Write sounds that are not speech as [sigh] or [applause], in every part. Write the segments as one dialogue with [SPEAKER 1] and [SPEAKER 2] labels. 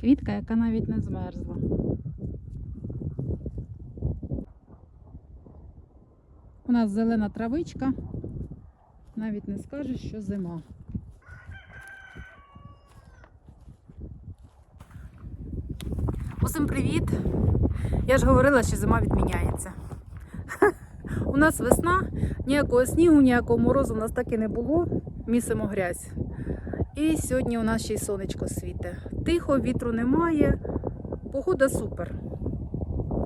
[SPEAKER 1] квітка, яка навіть не змерзла. У нас зелена травичка. Навіть не скажеш, що зима. Усім привіт! Я ж говорила, що зима відміняється. [laughs] У нас весна, ніякого снігу, ніякого морозу у нас так і не було. Місимо грязь. І сьогодні у нас ще й сонечко світе. Тихо, вітру немає. Погода супер.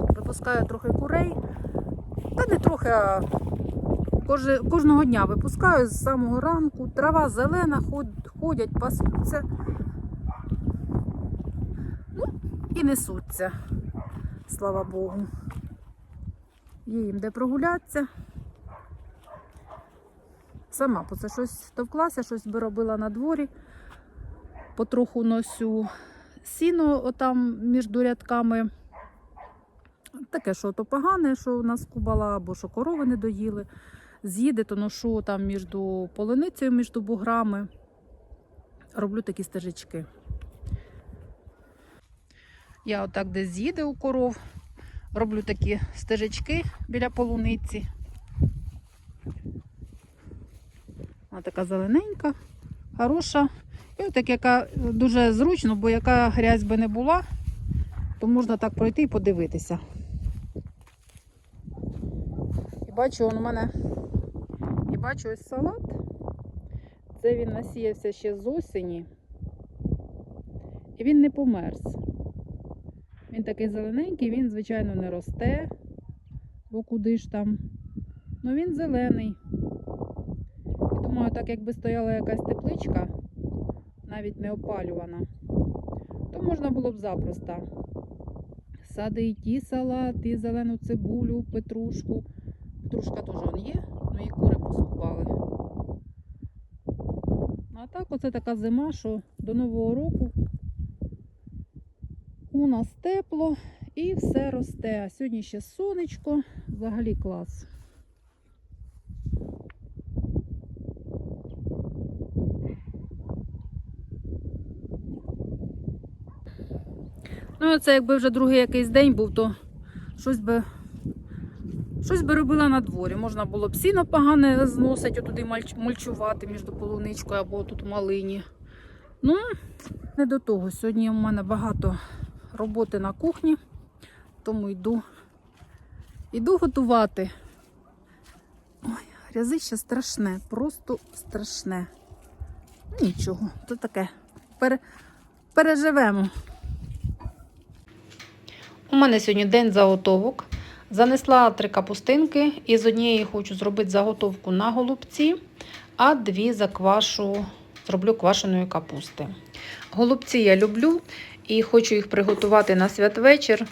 [SPEAKER 1] Випускаю трохи курей. Та не трохи, а кожного дня випускаю з самого ранку. Трава зелена, ходять, пасуться. Ну, і несуться. Слава Богу. Є їм де прогулятися. Сама по це щось товклася, щось би робила на дворі. Потроху носю сіно отам між рядками. Таке, що то погане, що у нас кубала, або що корови не доїли. З'їде, то ношу там між полуницею, між буграми. Роблю такі стежечки. Я отак десь з'їде у коров, роблю такі стежечки біля полуниці. Вона така зелененька, хороша. І так, яка дуже зручно, бо яка грязь би не була, то можна так пройти і подивитися. І бачу, он у мене і бачу ось салат. Це він насіявся ще з осені. І він не померз. Він такий зелененький, він, звичайно, не росте, бо куди ж там. Ну він зелений. Думаю, так якби стояла якась тепличка, навіть не опалювана, то можна було б запросто садити і салат, і зелену цибулю, петрушку. Петрушка теж он є, ну і кури поскупали. А так оце така зима, що до Нового року у нас тепло і все росте. А сьогодні ще сонечко, взагалі клас. Ну, це якби вже другий якийсь день був, то щось би, щось би робила на дворі. Можна було б сіно погане зносити, отуди мульчувати між полуничкою або тут малині. Ну, не до того. Сьогодні у мене багато роботи на кухні, тому йду, йду готувати. Ой, грязище страшне, просто страшне. Нічого, то таке. Пере, переживемо. У мене сьогодні день заготовок. Занесла три капустинки і з однієї хочу зробити заготовку на голубці, а дві заквашу, зроблю квашеної капусти. Голубці я люблю і хочу їх приготувати на святвечір.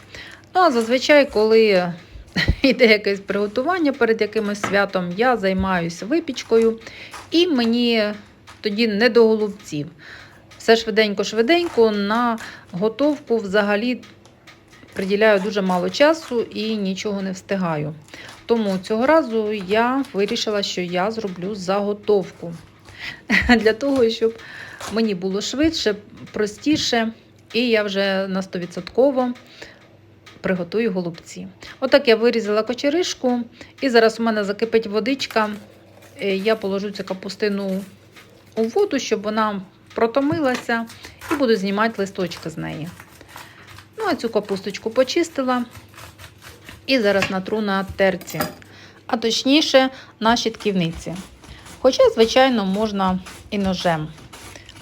[SPEAKER 1] Ну, а зазвичай, коли [laughs] йде якесь приготування перед якимось святом, я займаюся випічкою, і мені тоді не до голубців. Все швиденько-швиденько на готовку взагалі приділяю дуже мало часу і нічого не встигаю. Тому цього разу я вирішила, що я зроблю заготовку [laughs] для того, щоб мені було швидше, простіше, і я вже на 100% приготую голубці. Отак я вирізала кочеришку, і зараз у мене закипить водичка. Е, Я положу цю капустину у воду, щоб вона протомилася, і буду знімати листочки з неї. Цю капусточку почистила і зараз натру на терці, а точніше на щитківниці. Хоча, звичайно, можна і ножем.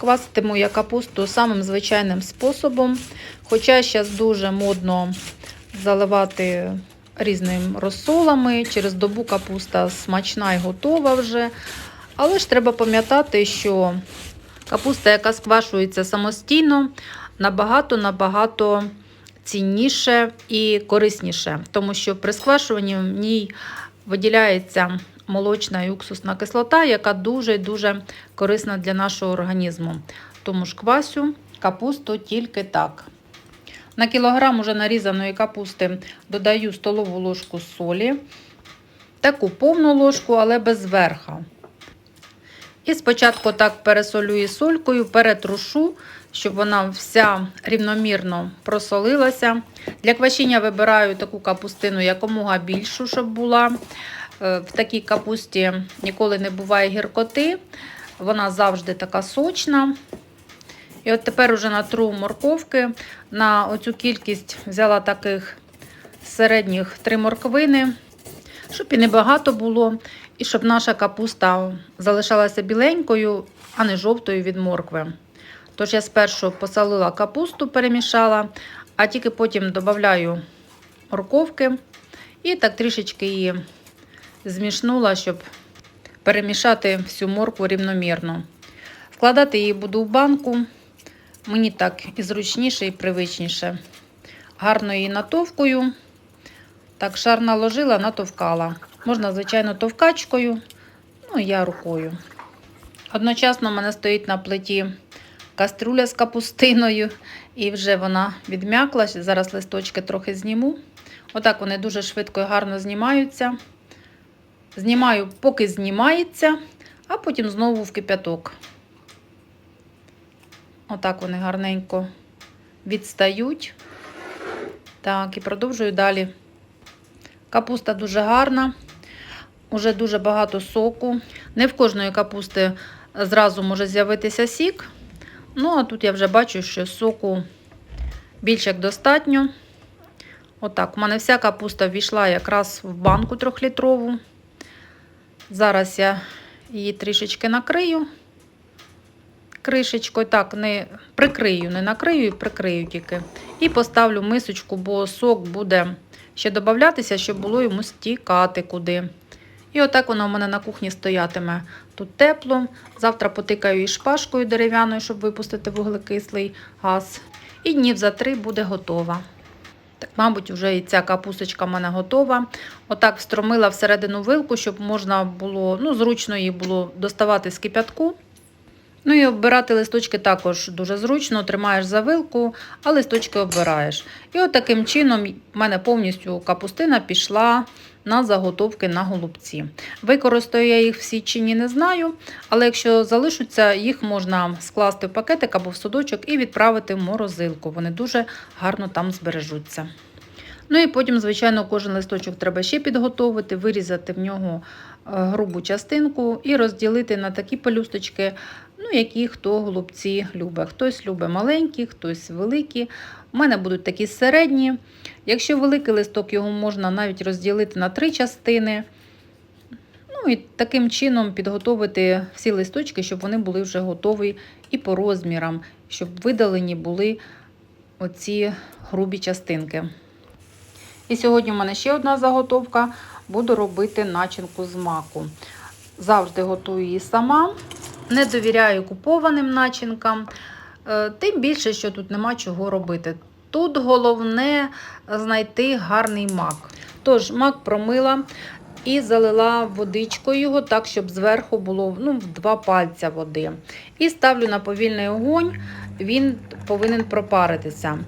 [SPEAKER 1] Кваситиму я капусту самим звичайним способом. Хоча зараз дуже модно заливати різними розсолами. Через добу капуста смачна і готова вже. Але ж треба пам'ятати, що капуста, яка сквашується самостійно, набагато-набагато цінніше і корисніше, тому що при сквашуванні в ній виділяється молочна і уксусна кислота, яка дуже і дуже корисна для нашого організму. Тому ж квасю капусту тільки так. На кілограм уже нарізаної капусти додаю столову ложку солі, таку повну ложку, але без верха. І спочатку так пересолю її солькою, перетрушу, щоб вона вся рівномірно просолилася. Для квашіння вибираю таку капустину якомога більшу, щоб була. Е, В такій капусті ніколи не буває гіркоти. Вона завжди така сочна. І от тепер уже натру морковки. На оцю кількість взяла таких середніх три морквини, щоб і небагато було, і щоб наша капуста залишалася біленькою, а не жовтою від моркви. Тож я спершу посолила капусту, перемішала, а тільки потім додаю морковки і так трішечки її змішнула, щоб перемішати всю моркву рівномірно. Вкладати її буду в банку. Мені так і зручніше, і привичніше. Гарно її натовкую. Так, шар наложила, натовкала. Можна, звичайно, товкачкою, ну я рукою. Одночасно в мене стоїть на плиті каструля з капустиною, і вже вона відм'яклась. Зараз листочки трохи зніму. Отак вони дуже швидко і гарно знімаються. Знімаю, поки знімається, а потім знову в кип'яток. Отак вони гарненько відстають. Так, і продовжую далі. Капуста дуже гарна, уже дуже багато соку. Не в кожної капусти зразу може з'явитися сік. Ну, а тут я вже бачу, що соку більш як достатньо. Отак, у мене вся капуста ввійшла якраз в банку трьохлітрову. Зараз я її трішечки накрию. Кришечкою, так, не прикрию, не накрию, прикрию тільки. І поставлю мисочку, бо сок буде ще додатися, щоб було йому стікати куди. І отак воно у мене на кухні стоятиме. Тут тепло. Завтра потикаю її шпажкою дерев'яною, щоб випустити вуглекислий газ. І днів за три буде готова. Так, мабуть, вже і ця капусточка в мене готова. Отак встромила всередину вилку, щоб можна було, ну, зручно її було доставати з кип'ятку. Ну і оббирати листочки також дуже зручно, тримаєш за вилку, а листочки оббираєш. І от таким чином в мене повністю капустина пішла на заготовки на голубці. Використаю я їх всі чи ні, не знаю, але якщо залишаться, їх можна скласти в пакетик або в судочок і відправити в морозилку. Вони дуже гарно там збережуться. Ну і потім, звичайно, кожен листочок треба ще підготовити, вирізати в нього е, грубу частинку і розділити на такі пелюсточки, ну, які хто голубці любить. Хтось любить маленькі, хтось великі. У мене будуть такі середні. Якщо великий листок, його можна навіть розділити на три частини. Ну і таким чином підготовити всі листочки, щоб вони були вже готові і по розмірам, щоб видалені були оці грубі частинки. І сьогодні в мене ще одна заготовка. Буду робити начинку з маку. Завжди готую її сама. Не довіряю купованим начинкам. Е, Тим більше, що тут нема чого робити. Тут головне знайти гарний мак. Тож, мак промила і залила водичкою його так, щоб зверху було ну, в два пальця води. І ставлю на повільний огонь, він повинен пропаритися.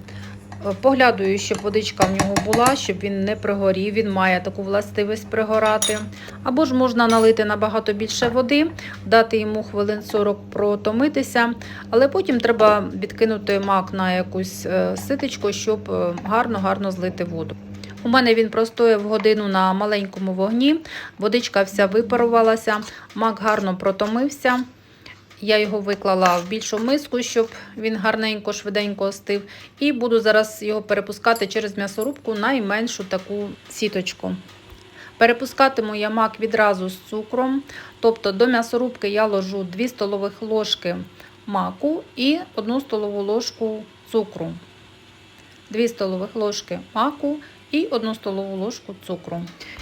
[SPEAKER 1] Поглядаю, щоб водичка в нього була, щоб він не пригорів, він має таку властивість пригорати. Або ж можна налити набагато більше води, дати йому хвилин 40 протомитися, але потім треба відкинути мак на якусь е, ситочку, щоб гарно-гарно злити воду. У мене він простояв годину на маленькому вогні, водичка вся випарувалася, мак гарно протомився. Я його виклала в більшу миску, щоб він гарненько, швиденько остив. І буду зараз його перепускати через м'ясорубку найменшу таку сіточку. Перепускатиму я мак відразу з цукром. Тобто до м'ясорубки я ложу 2 столових ложки маку і 1 столову ложку цукру. 2 столових ложки маку і 1 столову ложку цукру.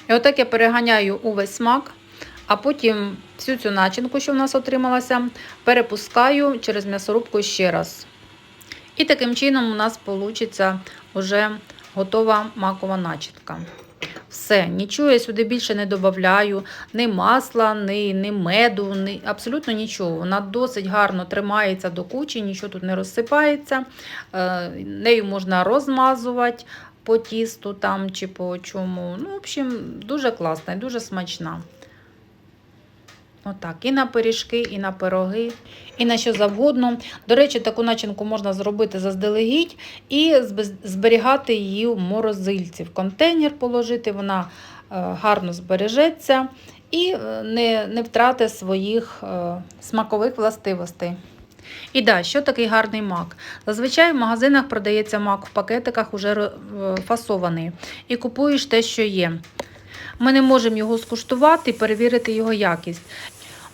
[SPEAKER 1] І отак я переганяю увесь смак. А потім всю цю начинку, що в нас отрималася, перепускаю через м'ясорубку ще раз. І таким чином у нас вийде вже готова макова начинка. Все, нічого я сюди більше не додаю, ні масла, ні, ні меду, ні, абсолютно нічого. Вона досить гарно тримається до кучі, нічого тут не розсипається. Е, нею можна розмазувати по тісту там чи по чому. Ну, в общем, дуже класна і дуже смачна. Отак, і на пиріжки, і на пироги, і на що завгодно. До речі, таку начинку можна зробити заздалегідь і зберігати її в морозильці. В контейнер положити, вона е, гарно збережеться і е, не, не втратить своїх е, смакових властивостей. І да, що такий гарний мак? Зазвичай в магазинах продається мак в пакетиках уже фасований. І купуєш те, що є. Ми не можемо його скуштувати і перевірити його якість.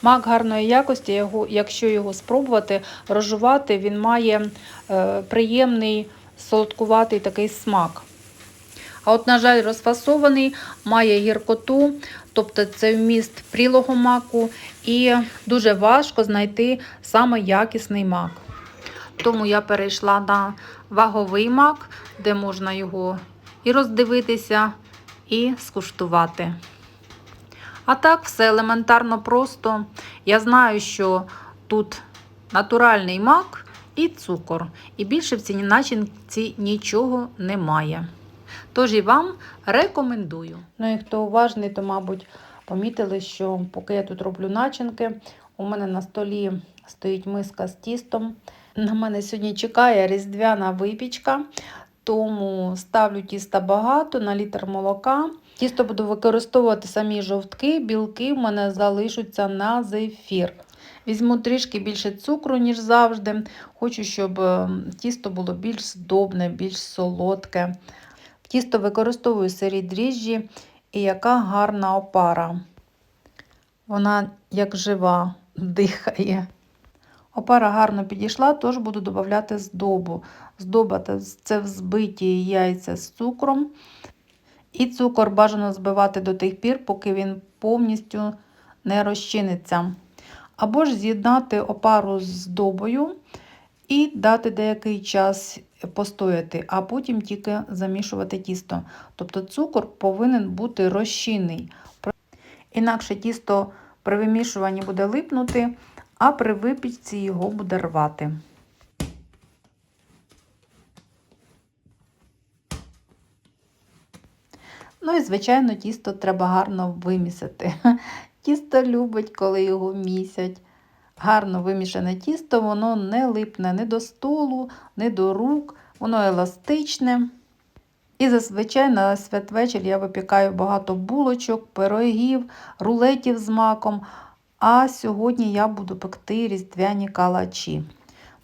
[SPEAKER 1] Мак гарної якості, якщо його спробувати розжувати, він має е, приємний солодкуватий такий смак. А от, на жаль, розфасований має гіркоту, тобто це вміст прілого маку, і дуже важко знайти саме якісний мак. Тому я перейшла на ваговий мак, де можна його і роздивитися, і скуштувати. А так, все елементарно просто. Я знаю, що тут натуральний мак і цукор. І більше в цій начинці нічого немає. Тож і вам рекомендую. Ну і хто уважний, то, мабуть, помітили, що поки я тут роблю начинки, у мене на столі стоїть миска з тістом. На мене сьогодні чекає різдвяна випічка, тому ставлю тіста багато на літр молока. Тісто буду використовувати самі жовтки, білки в мене залишаться на зефір. Візьму трішки більше цукру, ніж завжди. Хочу, щоб е, тісто було більш здобне, більш солодке. Тісто використовую сирі дріжджі і яка гарна опара. Вона як жива дихає. Опара гарно підійшла, тож буду додати здобу. Здоба та- це взбиті яйця з цукром. І цукор бажано збивати до тих пір, поки він повністю не розчиниться. Або ж з'єднати опару з здобою і дати деякий час постояти, а потім тільки замішувати тісто. Тобто цукор повинен бути розчинний. Інакше тісто при вимішуванні буде липнути, а при випічці його буде рвати. Ну і, звичайно, тісто треба гарно вимісити. [laughs] Тісто любить, коли його місять. Гарно вимішане тісто, воно не липне ні до столу, ні до рук, воно еластичне. І зазвичай на святвечір я випікаю багато булочок, пирогів, рулетів з маком. А сьогодні я буду пекти різдвяні калачі.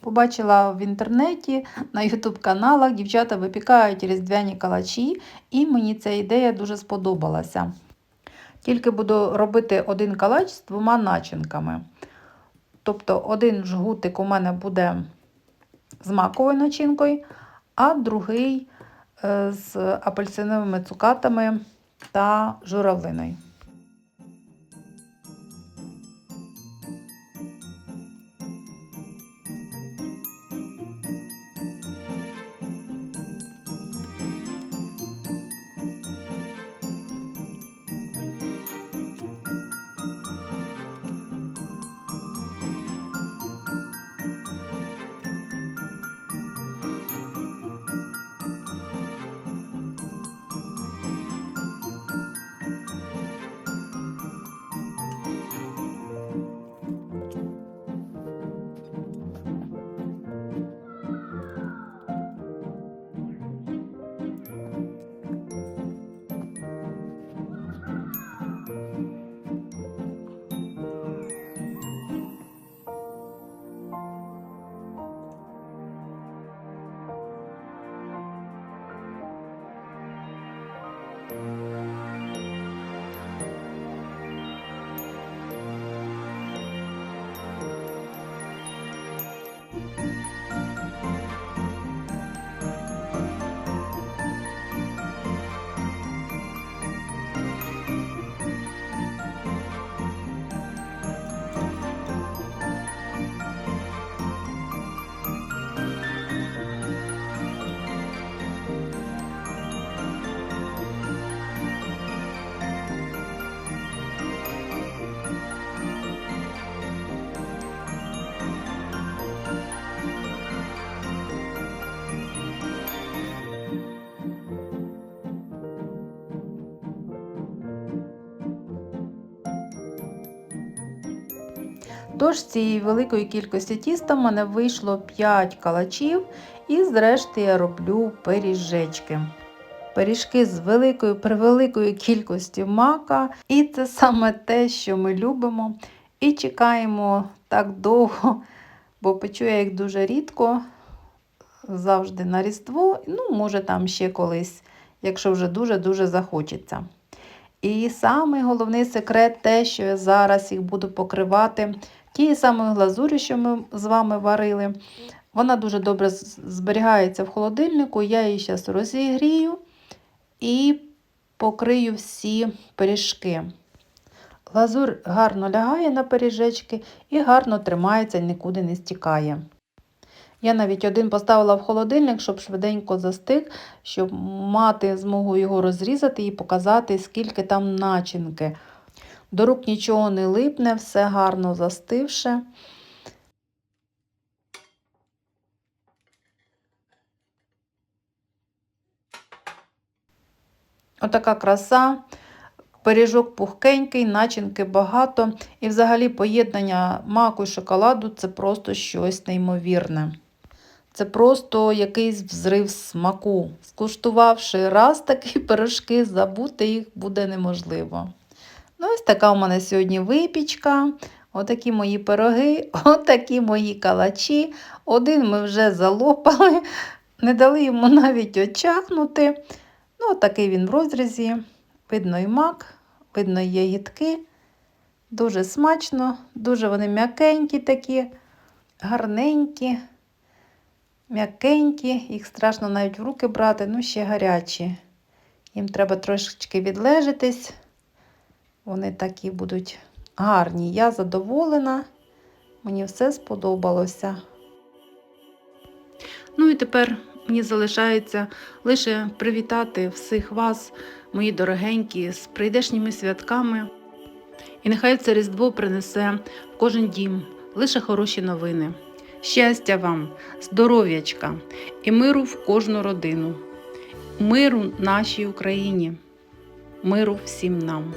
[SPEAKER 1] Побачила в інтернеті на ютуб-каналах дівчата випікають різдвяні калачі, і мені ця ідея дуже сподобалася. Тільки буду робити один калач з двома начинками. Тобто один жгутик у мене буде з маковою начинкою, а другий е, з апельсиновими цукатами та журавлиною. Отож, з цієї великої кількості тіста в мене вийшло 5 калачів, і зрешті я роблю пиріжечки. Пиріжки з великою превеликою кількістю мака, і це саме те, що ми любимо. І чекаємо так довго, бо печу я їх дуже рідко, завжди на Різдво, ну, може, там ще колись, якщо вже дуже-дуже захочеться. І самий головний секрет те, що я зараз їх буду покривати тією самою глазур'ю, що ми з вами варили. Вона дуже добре зберігається в холодильнику. Я її зараз розігрію і покрию всі пиріжки. Глазур гарно лягає на пиріжечки і гарно тримається, нікуди не стікає. Я навіть один поставила в холодильник, щоб швиденько застиг, щоб мати змогу його розрізати і показати, скільки там начинки. До рук нічого не липне, все гарно застивше. Отака краса. Пиріжок пухкенький, начинки багато. І взагалі поєднання маку і шоколаду це просто щось неймовірне. Це просто якийсь взрив смаку. Скуштувавши раз такі [laughs] пирожки, забути їх буде неможливо. Ну, ось така у мене сьогодні випічка. Отакі мої пироги, [laughs] отакі мої калачі. Один ми вже залопали, [laughs] не дали йому навіть очахнути. Ну, такий він в розрізі. Видно і мак, видно і ягідки. Дуже смачно, дуже вони м'якенькі такі, гарненькі, м'якенькі, їх страшно навіть в руки брати, ну ще гарячі. Їм треба трошечки відлежитись. Вони такі будуть гарні. Я задоволена, мені все сподобалося. Ну і тепер мені залишається лише привітати всіх вас, мої дорогенькі, з прийдешніми святками. І нехай це Різдво принесе в кожен дім лише хороші новини. Щастя вам, здоров'ячка і миру в кожну родину, миру нашій Україні, миру всім нам.